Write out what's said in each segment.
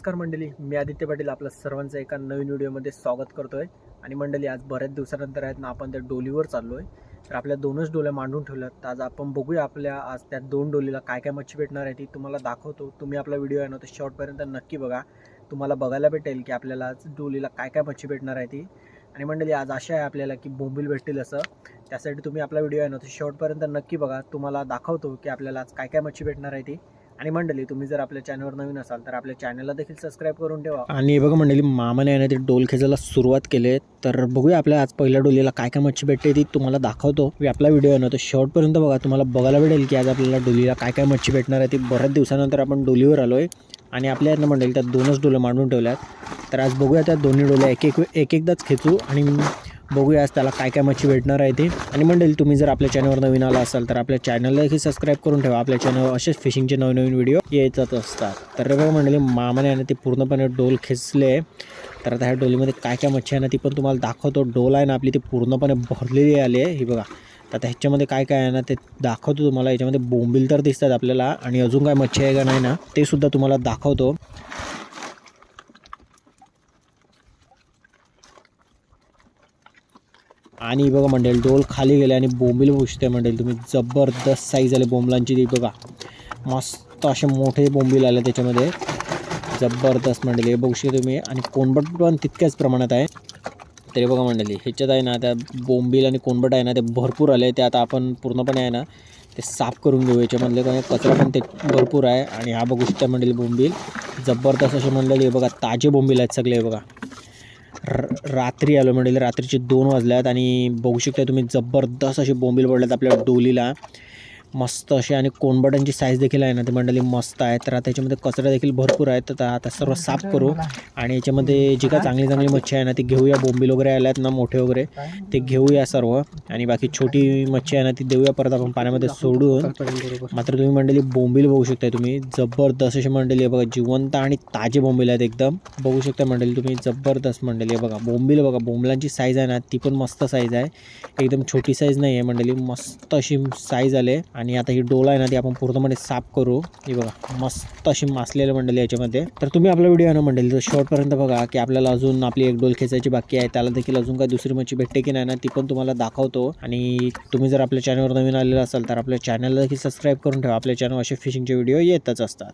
नमस्कार मंडळी मी आदित्य पाटील आपलं सर्वांचं एका नवीन व्हिडिओमध्ये स्वागत करतोय. आणि मंडळी आज बऱ्याच दिवसानंतर आहेत ना आपण त्या डोलीवर चाललो आहे तर आपल्या दोनच डोल्या मांडून ठेवल्यात. तर आज आपण बघूया आपल्या आज त्या दोन डोलीला काय काय मच्छी भेटणार आहे ती तुम्हाला दाखवतो. तुम्ही आपला व्हिडिओ आहे ना तर शॉर्टपर्यंत नक्की बघा. तुम्हाला बघायला भेटेल की आपल्याला आज डोलीला काय काय मच्छी भेटणार आहे ती. आणि मंडळी आज आशा आहे आपल्याला की बोंबील भेटतील असं. त्यासाठी तुम्ही आपला व्हिडिओ आहे ना तर शॉर्टपर्यंत नक्की बघा. तुम्हाला दाखवतो की आपल्याला आज काय काय मच्छी भेटणार आहे ती. आणि मंडळी तुम्ही जर आपल्या चॅनलवर नवीन असाल तर आपल्या चॅनलला देखील सबस्क्राईब करून ठेवा. आणि बघा मंडळी मामाने आहे ना ते डोल खेचायला सुरुवात केली. तर बघूया आपल्या आज पहिल्या डोलीला काय काय मच्छी भेटते ती तुम्हाला दाखवतो. आपला व्हिडिओ आहे ना तो शेवटपर्यंत बघा. तुम्हाला बघायला भेटेल की आज आपल्याला डोलीला काय काय मच्छी भेटणार आहे ती. बऱ्याच दिवसानंतर आपण डोलीवर आलो आहे आणि आपल्या यातनं मंडळी त्या दोनच डोलं मांडून ठेवल्यात. तर आज बघूया त्या दोन्ही डोल्या एक एक एक एकदाच खेचू. आणि बघूया आज त्याला काय काय मच्छी भेटणार आहे ते. आणि मंडळी तुम्ही जर आपल्या चॅनलवर नवीन आला असाल तर आपल्या चॅनलला देखील सबस्क्राईब करून ठेवा. आपल्या चॅनलवर असेच फिशिंगचे नवनवीन व्हिडिओ येतच असतात. तर बघा मंडळी मामाने आणि ते पूर्णपणे डोल खेचले तर आता ह्या डोलीमध्ये काय काय मच्छी आहे ना ती पण तुम्हाला दाखवतो. डोल आहे ना आपली ती पूर्णपणे भरलेली आली आहे. ही बघा. तर आता ह्याच्यामध्ये काय काय आहे ना ते दाखवतो तुम्हाला. याच्यामध्ये बोंबील तर दिसतात आपल्याला. आणि अजून काय मच्छी आहे का नाही ना ते सुद्धा तुम्हाला दाखवतो. आणि बघा मंडेल डोल खाली गेले आणि बोंबील पुसते मंडेल तुम्ही जबरदस्त साईज आले बोंबलांची ती बघा. मस्त असे मोठे बोंबील आले त्याच्यामध्ये. जबरदस्त मंडळी. हे बघू शकता तुम्ही. आणि कोणबट पण तितक्याच प्रमाणात आहे. तरी बघा मंडळी ह्याच्यात आहे ना त्या बोंबील आणि कोणबट आहे ना ते भरपूर आले. ते आता आपण पूर्णपणे आहे ना ते साफ करून घेऊ. याच्यामधले कारण कचरा पण ते भरपूर आहे. आणि हा बघू शकता मंडळी बोंबील. जबरदस्त असे मंडळी हे बघा ताजे बोंबील आहेत सगळे बघा. रात्री आलो म्हणजे रात्रीचे दोन वाजल्यात आणि बघू शकता तुम्ही जबरदस्त असे बोंबील पडल्यात आपल्या डोलीला. मस्त असे आणि कोणबटांची साईज देखील आहे ना ते मंडळी मस्त आहे तर आता त्याच्यामध्ये कचरा देखील भरपूर आहे तर आता सर्व साफ करू. आणि याच्यामध्ये जी काय चांगली चांगली मच्छी आहे ना ती घेऊया. बोंबील वगैरे आल्यात ना मोठे वगैरे ते घेऊया सर्व. आणि बाकी छोटी मच्छी आहे ना ती देऊया परत आपण पाण्यामध्ये सोडून. मात्र तुम्ही मंडळी बोंबील बघू शकता तुम्ही. जबरदस्त अशी मंडळी आहे बघा जिवंत आणि ताजे बोंबील आहेत एकदम. बघू शकता मंडळी तुम्ही जबरदस्त मंडळी आहे बघा. बोंबील बघा बोंबलांची साईज आहे ना ती पण मस्त साईज आहे. एकदम छोटी साईज नाही आहे मंडळी मस्त अशी साईज आले. आणि आता ही डोला आहे ना ती आपण पूर्णपणे साफ करू. ही बघा मस्त अशी मासलेली मंडळी याच्यामध्ये. तर तुम्ही आपला व्हिडिओ आहे ना मंडळी तर शॉर्टपर्यंत बघा की आपल्याला अजून आपली एक डोल खेचायची बाकी आहे. त्याला देखील अजून काही दुसरी मच्छी भेटते की नाही ना ती पण तुम्हाला दाखवतो. आणि तुम्ही जर आपल्या चॅनलवर नवीन आलेला असाल तर आपल्या चॅनलला देखील सबस्क्राईब करून ठेवा. आपल्या चॅनल असे फिशिंगचे व्हिडिओ येतच असतात.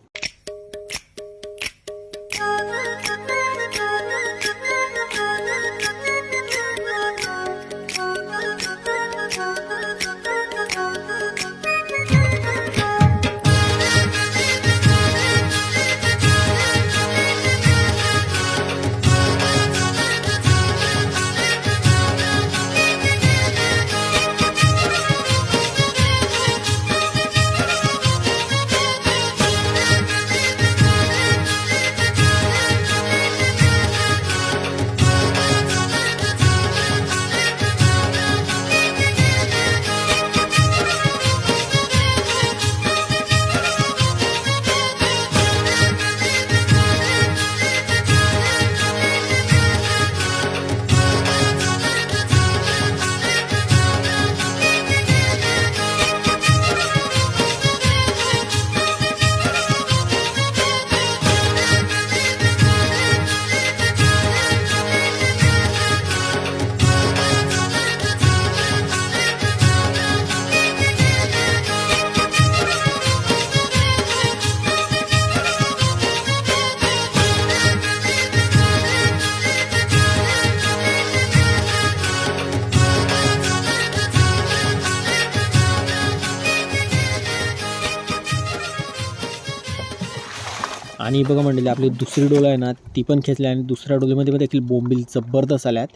आणि बघा म्हणलेली आपली दुसरी डोल आहे ना ती पण खेचली आणि दुसऱ्या डोलीमध्ये पण देखील बोंबील जबरदस्त आल्यात.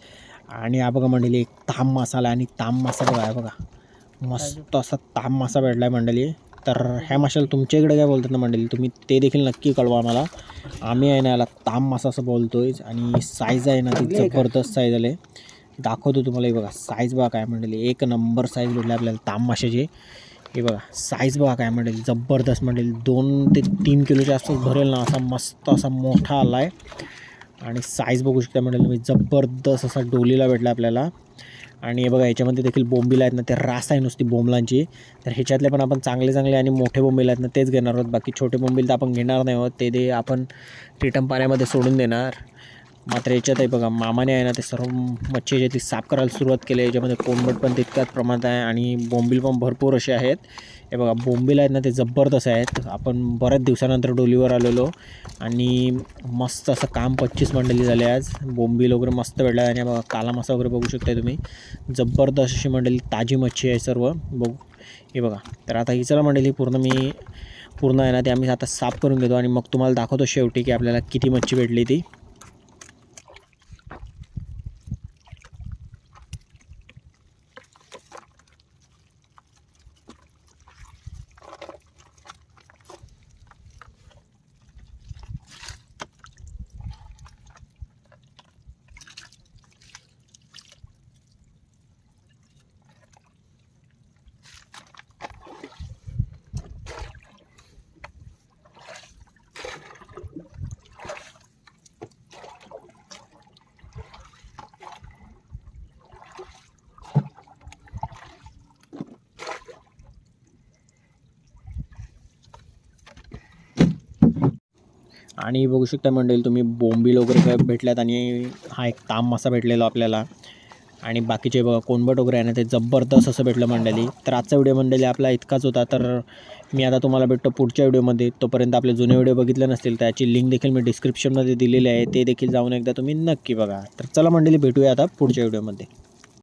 आणि हा बघा मंडळी एक ताम मसाला आणि ताम मासा बघा आहे बघा. मस्त असा ताम मासा भेटला आहे मंडळी. तर ह्या माशाला तुमच्या इकडे काय बोलतात ना मंडळी तुम्ही ते देखील नक्की कळवा आम्हाला. आम्ही आहे ना याला ताम मासा असं बोलतोय आणि साईज आहे ना ती जबरदस्त साईज आले दाखवतो तुम्हाला हे बघा साईज बघा काय म्हणेल एक नंबर साईज भेटली आपल्याला ताम माशाची हे बघा साईज बघा काय म्हणेल जबरदस्त म्हणेल. दोन ते तीन किलोच्या आसपास भरेल ना असा मस्त असा मोठा आला आहे आणि साईज बघू शकता म्हणेल तुम्ही जबरदस्त असा डोलीला भेटला आपल्याला. आणि हे बघा याच्यामध्ये देखील बोंबीला आहेत ना ते रास आहे नुसती बोंबलांची. तर ह्याच्यातले पण आपण चांगले चांगले आणि मोठे बोंबीला आहेत ना तेच घेणार आहोत. बाकी छोटे बोंबील तर आपण घेणार नाही आहोत. ते दे आपण रिटर्न पाण्यामध्ये सोडून देणार. मात्र याच्यात आहे बघा मामाने आहे ना ते सर्व मच्छी याच्यातली साफ करायला सुरुवात केली याच्यामध्ये कोंबट पण तितक्याच प्रमाणात आहे आणि बोंबील पण भरपूर असे आहेत. हे बघा बोंबील आहेत ना ते जबरदस्त आहेत. आपण बऱ्याच दिवसानंतर डोलीवर आलेलो आणि मस्त असं काम पच्चीस मंडळी झाले आज. बोंबील वगैरे मस्त भेटला आणि बघा काला मासा वगैरे बघू शकता तुम्ही. जबरदस्त अशी मंडळी ताजी मच्छी आहे सर्व. बघू. हे बघा तर आता ही चला मंडळी पूर्ण मी पूर्ण आहे ना ते आम्ही आता साफ करून घेतो आणि मग तुम्हाला दाखवतो शेवटी की आपल्याला किती मच्छी भेटली ती. आणि बघू शकता मंडळी तुम्ही बोंबील वगैरे काय भेटल्यात आणि हा एक ताम मासा भेटलेला आपल्याला. आणि बाकीचे बघा कोणबट वगैरे आहे ना ते जबरदस्त असं भेटलं मंडळी. तर आजचा व्हिडिओ मंडळी आपला इतकाच होता. तर मी आता तुम्हाला भेटतो पुढच्या व्हिडिओमध्ये. तोपर्यंत आपले जुने व्हिडिओ बघितले नसतील त्याची लिंक देखील मी डिस्क्रिप्शनमध्ये दिलेली आहे. ते देखील जाऊन एकदा तुम्ही नक्की बघा. तर चला मंडळी भेटूया आता पुढच्या व्हिडिओमध्ये.